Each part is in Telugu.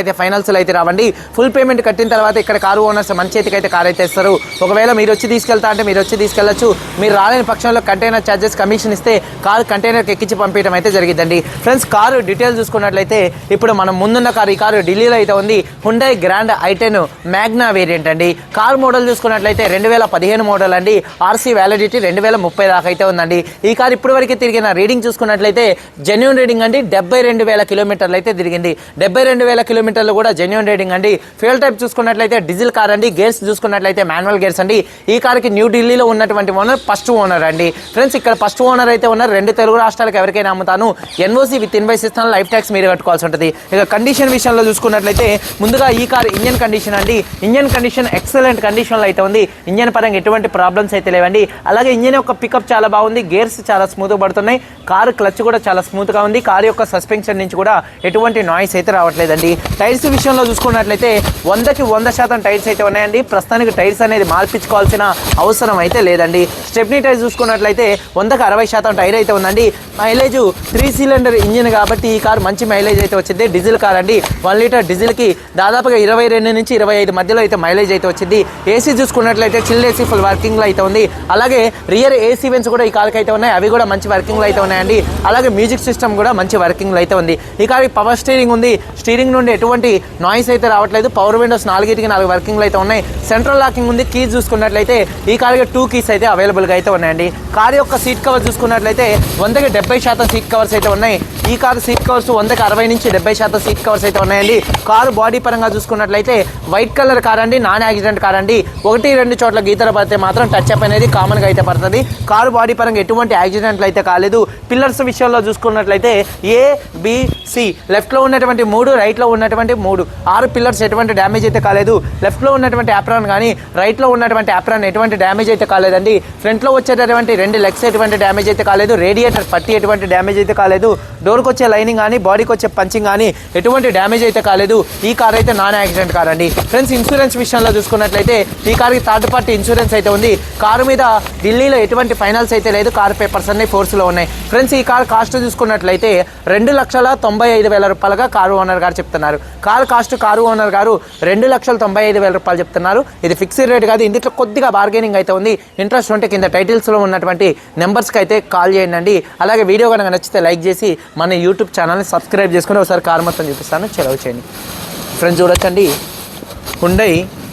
అయితే ఫైనల్స్ అయితే రావండి. ఫుల్ పేమెంట్ కట్టిన తర్వాత ఇక్కడ కారు ఓనర్స్ మన చేతికి అయితే కారు అయితే ఇస్తారు. ఒకవేళ మీరు వచ్చి తీసుకెళ్తా అంటే మీరు వచ్చి తీసుకెళ్ళొచ్చు మీరు రాలేని పక్షంలో కంటైనర్ ఛార్జెస్ కమిషన్ ఇస్తే కారు కంటైనర్కి ఎక్కించి పంపించడం అయితే జరిగిందండి ఫ్రెండ్స్ కారు డీటెయిల్స్ చూసుకున్నట్లయితే ఇప్పుడు మనం ముందున్న కారు ఈ కారు ఢిల్లీలో అయితే ఉంది. Hyundai grand i ten Magna variant అండి. కార్ మోడల్ చూసుకున్నట్లయితే రెండు వేల పదిహేను మోడల్ అండి. ఆర్సీ వ్యాలిడిటీ రెండు వేల ముప్పై దాకా అయితే ఉందండి. ఈ కార్ ఇప్పటి వరకు తిరిగిన రీడింగ్ చూసుకున్నట్లయితే జెన్యున్ రీడింగ్ అండి. డెబ్బై రెండు వేల కిలోమీటర్లు అయితే తిరిగింది. డెబ్బై రెండు వేల కిలోమీటర్లు కూడా జెన్యున్ రేటింగ్ అండి. ఫ్యూల్ టైప్ చూసుకున్నట్లయితే డీజిల్ కార్ అండి. గేర్స్ చూసుకున్నట్లయితే మాన్యువల్ గేర్స్ అండి. ఈ కార్కి న్యూ ఢిల్లీలో ఉన్నటువంటి ఓనర్ ఫస్ట్ ఓనర్ అండి. ఫ్రెండ్స్ ఇక్కడ ఫస్ట్ ఓనర్ అయితే ఉన్నారు రెండు తెలుగు రాష్ట్రాలకు ఎవరికైనా అమ్ముతాను. ఎన్ఓసి విత్ ఇన్వైస్ ఇస్తాను. లైఫ్ ట్యాక్స్ మీరు కట్టుకోవాల్సి ఉంటుంది. ఇక కండిషన్ విషయంలో చూసుకున్నట్లయితే ముందుగా ఈ కార్ ఇంజన్ కండిషన్ అండి. ఇంజన్ కండిషన్ ఎక్సలెంట్ కండిషన్లో అయితే ఉంది. ఇంజన్ పరంగా ఎటువంటి ప్రాబ్లమ్స్ అయితే లేవండి. అలాగే ఇంజన్ యొక్క పికప్ చాలా బాగుంది. గేర్స్ చాలా స్మూత్గా పడుతున్నాయి. కారు క్లచ్ కూడా చాలా స్మూత్గా ఉంది. కారు యొక్క సస్పెన్షన్ నుంచి కూడా ఎటువంటి నాయిస్ అయితే రావట్లేదండి. టైర్స్ విషయంలో చూసుకున్నట్లయితే వందకి వంద శాతం టైర్స్ అయితే ఉన్నాయండి. ప్రస్తుతానికి టైర్స్ అనేది మార్పించుకోవాల్సిన అవసరం అయితే లేదండి. స్టెప్నీ టైర్ చూసుకున్నట్లయితే వందకి అరవై శాతం టైర్ అయితే ఉందండి. మైలేజ్ త్రీ సిలిండర్ ఇంజిన్ కాబట్టి ఈ కార్ మంచి మైలేజ్ అయితే వచ్చింది. డీజిల్ కార్ అండి. వన్ లీటర్ డీజిల్కి దాదాపుగా ఇరవై రెండు నుంచి ఇరవై ఐదు మధ్యలో అయితే మైలేజ్ అయితే వచ్చింది. ఏసీ చూసుకున్నట్లయితే చిల్ ఏసీ ఫుల్ వర్కింగ్లో అయితే ఉంది. అలాగే రియర్ ఏసీ వెన్స్ కూడా ఈ కార్కి అయితే ఉన్నాయి. అవి కూడా మంచి వర్కింగ్లో అయితే ఉన్నాయండి. అలాగే మ్యూజిక్ సిస్టమ్ కూడా మంచి వర్కింగ్లో అయితే ఉంది. ఈ కార్ పవర్ స్టీరింగ్ ఉంది. స్టీరింగ్ నుండి ఎటువంటి నాయిస్ అయితే రావట్లేదు. పవర్ విండోస్ నాలుగిటికి నాలుగు వర్కింగ్లు అయితే ఉన్నాయి. సెంట్రల్ లాకింగ్ ఉంది. కీస్ చూసుకున్నట్లయితే ఈ కార్కి టూ కీస్ అయితే అవైలబుల్గా అయితే ఉన్నాయండి. కార్ యొక్క సీట్ కవర్ చూసుకున్నట్లయితే వందకి డెబ్బై శాతం సీట్ కవర్స్ అయితే ఉన్నాయి. ఈ కారు సీట్ కవర్స్ వందకి అరవై నుంచి డెబ్బై శాతం సీట్ కవర్స్ అయితే ఉన్నాయండి. కారు బాడీ పరంగా చూసుకున్నట్లయితే వైట్ కలర్ కార్ అండి నాన్ యాక్సిడెంట్ కార్ అండి. ఒకటి రెండు చోట్ల గీతలు పడితే మాత్రం టచ్ అప్ అనేది కామన్గా అయితే పడుతుంది. కారు బాడీ పరంగా ఎటువంటి యాక్సిడెంట్లు అయితే కాలేదు. పిల్లర్స్ విషయంలో చూసుకున్నట్లయితే ఏ బి సి లెఫ్ట్లో ఉన్నటువంటి మూడు రైట్లో ఉన్నటువంటి మూడు. ఆరు పిల్లర్స్ ఎటువంటి డ్యామేజ్ అయితే కాలేదు. లెఫ్ట్లో ఉన్నటువంటి యాప్రాన్ కానీ రైట్లో ఉన్నటువంటి యాప్రాన్ ఎటువంటి డ్యామేజ్ అయితే కాలేదండి. ఫ్రంట్లో వచ్చేటటువంటి రెండు లెగ్స్ ఎటువంటి డ్యామేజ్ అయితే కాలేదు. రేడియేటర్ పట్టి ఎటువంటి డ్యామేజ్ అయితే కాలేదు. డోర్కి వచ్చే లైనింగ్ కానీ బాడీకి వచ్చే పంచింగ్ కానీ ఎటువంటి డ్యామేజ్ అయితే కాలేదు. ఈ కార్ అయితే నాన్ యాక్సిడెంట్ కార్ అండి. ఫ్రెండ్స్ ఇన్సూరెన్స్ విషయంలో చూసుకున్నట్లయితే ఈ కార్కి థర్డ్ పార్టీ ఇన్సూరెన్స్ అయితే ఉంది. కారు మీద ఢిల్లీలో ఎటువంటి ఫైనల్స్ అయితే లేదు. కార్ పేపర్స్ అన్ని ఫోర్స్లో ఉన్నాయి. ఫ్రెండ్స్ ఈ కార్ కాస్ట్ చూసుకున్నట్లయితే రెండు లక్షల తొంభై ఐదు వేల రూపాయలుగా కారు ఓనర్ గారు చెప్తున్నారు. కారు కాస్ట్ కారు ఓనర్ గారు రెండు లక్షల తొంభై ఐదు వేల రూపాయలు చెప్తున్నారు. ఇది ఫిక్స్డ్ రేట్ కాదు. ఇందులో కొద్దిగా బార్గెనింగ్ అయితే ఉంది. ఇంట్రెస్ట్ ఉంటే కింద టైటిల్స్లో ఉన్నటువంటి నెంబర్స్కి అయితే కాల్ చేయండి. అలాగే వీడియో కనుక నచ్చితే లైక్ చేసి మన యూట్యూబ్ ఛానల్ని సబ్స్క్రైబ్ చేసుకుని ఒకసారి కార్ మొత్తం చూపిస్తాను. చెలవు చేయండి. ఫ్రెండ్స్ చూడొచ్చండి. Hyundai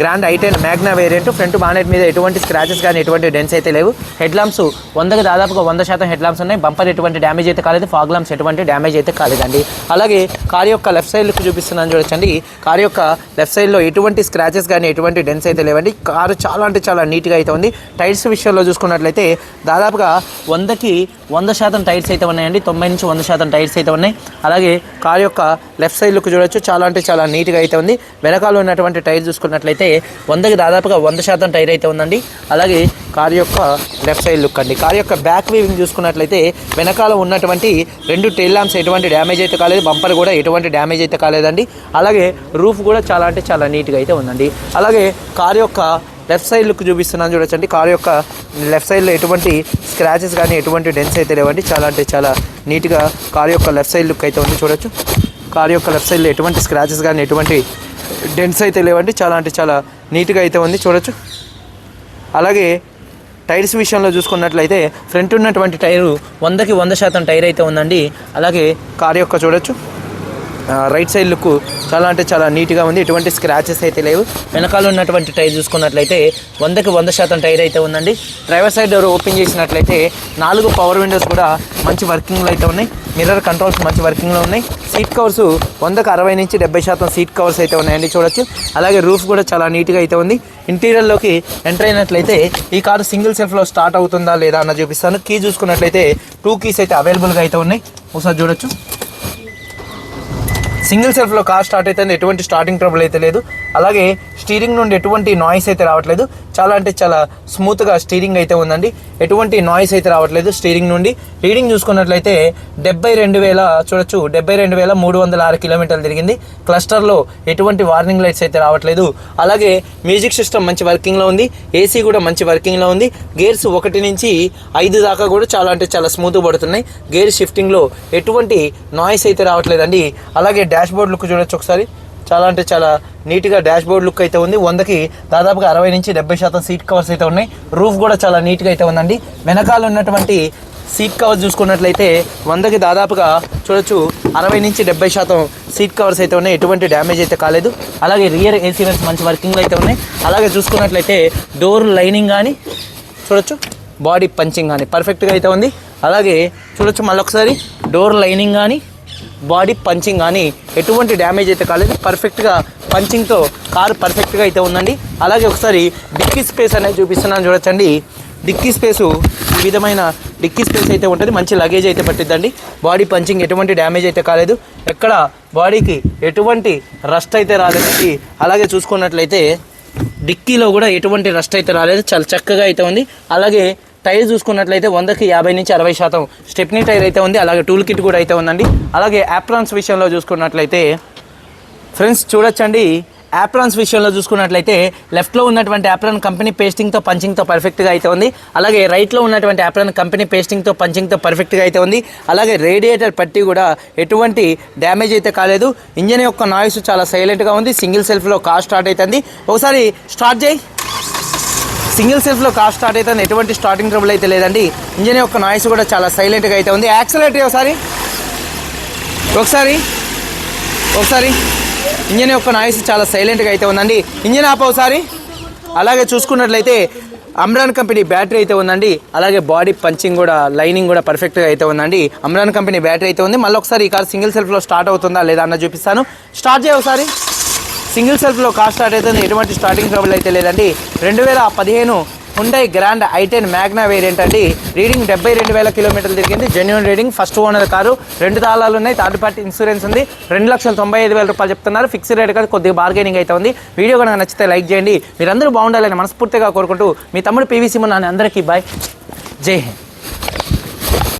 grand i ten Magna variant. Front bonnet మీద ఎటువంటి స్క్రాచెస్ కానీ ఎటువంటి డెన్స్ అయితే లేవు. హెడ్ లాంప్స్ వందకి దాదాపుగా వంద శాతం హెడ్ లాంప్స్ ఉన్నాయి. బంపర్ ఎటువంటి డ్యామేజ్ అయితే కాలేదు. ఫాగ్ లాంప్స్ ఎటువంటి డ్యామేజ్ అయితే కాలేదండి. అలాగే కార్ యొక్క లెఫ్ట్ సైడ్కి చూపిస్తున్నాను చూడొచ్చండి కార్ యొక్క లెఫ్ట్ సైడ్లో ఎటువంటి స్క్రాచెస్ కానీ ఎటువంటి డెన్స్ అయితే లేవండి. కారు చాలా అంటే చాలా నీట్గా అయితే ఉంది. టైర్స్ విషయంలో చూసుకున్నట్లయితే దాదాపుగా వందకి వంద శాతం టైర్స్ అయితే ఉన్నాయండి. తొంభై నుంచి వంద శాతం టైర్స్ అయితే ఉన్నాయి. అలాగే కార్ యొక్క లెఫ్ట్ సైడ్ లుక్ చూడొచ్చు. చాలా అంటే చాలా నీట్గా అయితే ఉంది. వెనకాల ఉన్నటువంటి టైర్ చూసుకున్నట్లయితే వందకి దాదాపుగా వంద శాతం టైర్ అయితే ఉందండి. అలాగే కార్ యొక్క లెఫ్ట్ సైడ్ లుక్ అండి. కార్ యొక్క బ్యాక్ వీవింగ్ చూసుకున్నట్లయితే వెనకాల ఉన్నటువంటి రెండు టైల్ ల్యాంప్స్ ఎటువంటి డ్యామేజ్ అయితే కాలేదు. బంపర్ కూడా ఎటువంటి డ్యామేజ్ అయితే కాలేదండి. అలాగే రూఫ్ కూడా చాలా అంటే చాలా నీట్గా అయితే ఉందండి. అలాగే కార్ యొక్క లెఫ్ట్ సైడ్ లుక్ చూపిస్తున్నాను చూడొచ్చండి. కార్ యొక్క లెఫ్ట్ సైడ్లో ఎటువంటి స్క్రాచెస్ కానీ ఎటువంటి డెన్స్ అయితే లేవండి. చాలా అంటే చాలా నీట్గా కార్ యొక్క లెఫ్ట్ సైడ్ లుక్ అయితే ఉంది చూడొచ్చు. కార్ యొక్క లెఫ్ట్ సైడ్లో ఎటువంటి స్క్రాచెస్ కానీ ఎటువంటి డెన్స్ అయితే లేవండి. చాలా అంటే చాలా నీట్గా అయితే ఉంది చూడొచ్చు. అలాగే టైర్స్ విషయంలో చూసుకున్నట్లయితే ఫ్రంట్ ఉన్నటువంటి టైరు వందకి వంద శాతం టైర్ అయితే ఉందండి. అలాగే కార్ యొక్క చూడొచ్చు. రైట్ సైడ్ లుక్ చాలా అంటే చాలా నీట్గా ఉంది. ఎటువంటి స్క్రాచెస్ అయితే లేవు. వెనకాల ఉన్నటువంటి టైర్ చూసుకున్నట్లయితే వందకి వంద శాతం టైర్ అయితే ఉందండి. డ్రైవర్ సైడ్ డోర్ ఓపెన్ చేసినట్లయితే నాలుగు పవర్ విండోస్ కూడా మంచి వర్కింగ్లో అయితే ఉన్నాయి. మిర్రర్ కంట్రోల్స్ మంచి వర్కింగ్లో ఉన్నాయి. సీట్ కవర్స్ వందకు అరవై నుంచి డెబ్బై శాతం సీట్ కవర్స్ అయితే ఉన్నాయండి చూడొచ్చు. అలాగే రూఫ్ కూడా చాలా నీట్గా అయితే ఉంది. ఇంటీరియర్లోకి ఎంటర్ అయినట్లయితే ఈ కారు సింగిల్ సెల్ఫ్లో స్టార్ట్ అవుతుందా లేదా అన్న చూపిస్తాను. కీ చూసుకున్నట్లయితే టూ కీస్ అయితే అవైలబుల్గా అయితే ఉన్నాయి. ఒకసారి చూడొచ్చు. సింగిల్ సెల్ఫ్లో కార్ స్టార్ట్ అయితే ఎటువంటి స్టార్టింగ్ ట్రబుల్ అయితే లేదు. అలాగే స్టీరింగ్ నుండి ఎటువంటి నాయిస్ అయితే రావట్లేదు. చాలా అంటే చాలా స్మూత్గా స్టీరింగ్ అయితే ఉందండి. ఎటువంటి నాయిస్ అయితే రావట్లేదు స్టీరింగ్ నుండి. రీడింగ్ చూసుకున్నట్లయితే డెబ్బై రెండు వేల చూడొచ్చు. డెబ్బై రెండు వేల మూడు వందల ఆరు కిలోమీటర్లు తిరిగింది. క్లస్టర్లో ఎటువంటి వార్నింగ్ లైట్స్ అయితే రావట్లేదు. అలాగే మ్యూజిక్ సిస్టమ్ మంచి వర్కింగ్లో ఉంది. ఏసీ కూడా మంచి వర్కింగ్లో ఉంది. గేర్స్ ఒకటి నుంచి ఐదు దాకా కూడా చాలా అంటే చాలా స్మూత్ పడుతున్నాయి. గేర్ షిఫ్టింగ్లో ఎటువంటి నాయిస్ అయితే రావట్లేదండి. అలాగే డాష్ బోర్డ్ లుక్ చూడొచ్చు ఒకసారి. చాలా అంటే చాలా నీట్గా డాష్ బోర్డ్ లుక్ అయితే ఉంది. వందకి దాదాపుగా అరవై నుంచి డెబ్బై శాతం సీట్ కవర్స్ అయితే ఉన్నాయి. రూఫ్ కూడా చాలా నీట్గా అయితే ఉందండి. వెనకాల ఉన్నటువంటి సీట్ కవర్స్ చూసుకున్నట్లయితే వందకి దాదాపుగా చూడొచ్చు అరవై నుంచి డెబ్బై శాతం సీట్ కవర్స్ అయితే ఉన్నాయి. ఎటువంటి డ్యామేజ్ అయితే కాలేదు. అలాగే రియర్ ఏసీ వెన్స్ మంచి వర్కింగ్లో అయితే ఉన్నాయి. అలాగే చూసుకున్నట్లయితే డోర్ లైనింగ్ కానీ చూడొచ్చు బాడీ పంచింగ్ కానీ పర్ఫెక్ట్గా అయితే ఉంది. అలాగే చూడొచ్చు మళ్ళీ ఒకసారి డోర్ లైనింగ్ కానీ బాడీ పంచింగ్ కానీ ఎటువంటి డ్యామేజ్ అయితే కాలేదు. పర్ఫెక్ట్గా పంచింగ్తో కారు పర్ఫెక్ట్గా అయితే ఉందండి. అలాగే ఒకసారి డిక్కీ స్పేస్ అనేది చూపిస్తున్నాను చూడొచ్చండి. డిక్కీ స్పేసు ఈ విధమైన డిక్కీ స్పేస్ అయితే ఉంటుంది. మంచి లగేజ్ అయితే పట్టిద్దండి. బాడీ పంచింగ్ ఎటువంటి డ్యామేజ్ అయితే కాలేదు. ఎక్కడ బాడీకి ఎటువంటి రస్ట్ అయితే రాలేదండి. అలాగే చూసుకున్నట్లయితే డిక్కీలో కూడా ఎటువంటి రస్ట్ అయితే రాలేదు. చాలా చక్కగా అయితే ఉంది. అలాగే టైర్ చూసుకున్నట్లయితే వందకి యాభై నుంచి అరవై శాతం స్టెప్నీ టైర్ అయితే ఉంది అలాగే టూల్ కిట్ కూడా అయితే ఉందండి. అలాగే యాప్రాన్స్ విషయంలో చూసుకున్నట్లయితే ఫ్రెండ్స్ చూడొచ్చండి. యాప్రాన్స్ విషయంలో చూసుకున్నట్లయితే లెఫ్ట్లో ఉన్నటువంటి యాప్రాన్ కంపెనీ పేస్టింగ్తో పంచింగ్తో పర్ఫెక్ట్గా అయితే ఉంది. అలాగే రైట్లో ఉన్నటువంటి యాప్రాన్ కంపెనీ పేస్టింగ్తో పంచింగ్తో పర్ఫెక్ట్గా అయితే ఉంది. అలాగే రేడియేటర్ పట్టి కూడా ఎటువంటి డ్యామేజ్ అయితే కాలేదు. ఇంజన్ యొక్క నాయిస్ చాలా సైలెంట్గా ఉంది. సింగిల్ సెల్ఫ్లో కార్ స్టార్ట్ అవుతుంది ఒకసారి స్టార్ట్ చేయి. సింగిల్ సెల్ఫ్లో కార్ స్టార్ట్ అయితే ఎటువంటి స్టార్టింగ్ ట్రబుల్ అయితే లేదండి. ఇంజన్ యొక్క నాయిస్ కూడా చాలా సైలెంట్గా అయితే ఉంది. యాక్సలేటర్ ఒకసారి. ఒకసారి. ఒకసారి. ఇంజన్ యొక్క నాయిస్ చాలా సైలెంట్గా అయితే ఉందండి. ఇంజన్ ఆప ఒకసారి. అలాగే చూసుకున్నట్లయితే అమ్రాన్ కంపెనీ బ్యాటరీ అయితే ఉందండి. అలాగే బాడీ పంచింగ్ కూడా లైనింగ్ కూడా పర్ఫెక్ట్గా అయితే ఉందండి. అమ్రాన్ కంపెనీ బ్యాటరీ అయితే ఉంది. మళ్ళీ ఒకసారి ఈ కార్ సింగిల్ సెల్ఫ్లో స్టార్ట్ అవుతుందా లేదా అన్న చూపిస్తాను. స్టార్ట్ చేయ ఒకసారి. సింగిల్ సెల్ఫ్లో కార్ స్టార్ట్ అవుతుంది. ఎటువంటి స్టార్టింగ్ ట్రబుల్ అయితే లేదండి. రెండు వేల పదిహేను Hyundai grand i ten Magna variant అండి. రీడింగ్ డెబ్బై రెండు వేల కిలోమీటర్లు తిరిగింది. Genuine reading first owner car. రెండు తాళాలు ఉన్నాయి. థర్డ్ పార్టీ ఇన్సూరెన్స్ ఉంది. రెండు లక్షల తొంభై ఐదు వేల రూపాయలు చెప్తున్నారు. ఫిక్స్డ్ రేట్ కాదు కొద్దిగా బార్గెనింగ్ అయితే ఉంది. వీడియో కనుక నచ్చితే లైక్ చేయండి. మీరందరూ బాగుండాలని మనస్ఫూర్తిగా కోరుకుంటూ మీ తమ్ముడు పీవీసీ మొన్న అందరికీ బాయ్ జై హింద్.